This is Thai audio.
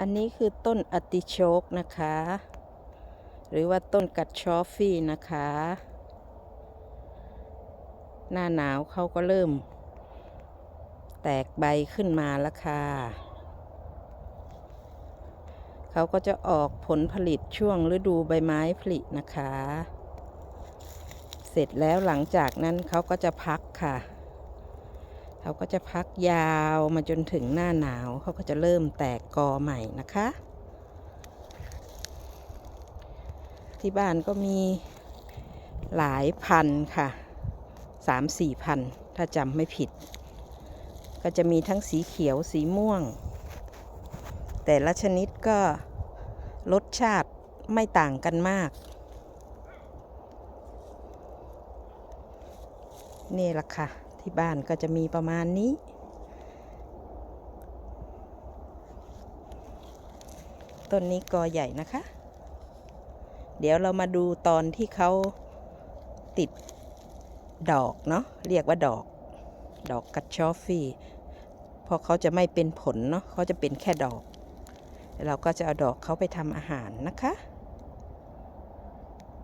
อันนี้คือต้นอติโชกนะคะ หรือว่าต้นกัดชอฟฟี่นะคะ หน้าหนาวเขาก็เริ่ม แตกใบขึ้นมาแล้วค่ะ เขาก็จะออกผลผลิตช่วงฤดูใบไม้ผลินะคะ เสร็จแล้วหลังจากนั้นเขาก็จะพักค่ะ เขาก็จะพักยาวมาจนถึงหน้าหนาวเขาก็จะเริ่มแตกกอใหม่นะคะ ที่บ้านก็มีหลายพันค่ะสามสี่พันถ้าจำไม่ผิด ก็จะมีทั้งสีเขียวสีม่วง แต่ละชนิดก็รสชาติไม่ต่างกันมากนี่แหละค่ะ ที่บ้านก็จะมีประมาณนี้ ต้นนี้กอใหญ่นะคะ เดี๋ยวเรามาดูตอนที่เขาติดดอกเนาะเรียกว่าดอก ดอกกัดชอฟฟี่เพราะเขาจะไม่เป็นผลเนาะเขาจะเป็นแค่ดอก เราก็จะเอาดอกเขาไปทำอาหารนะคะ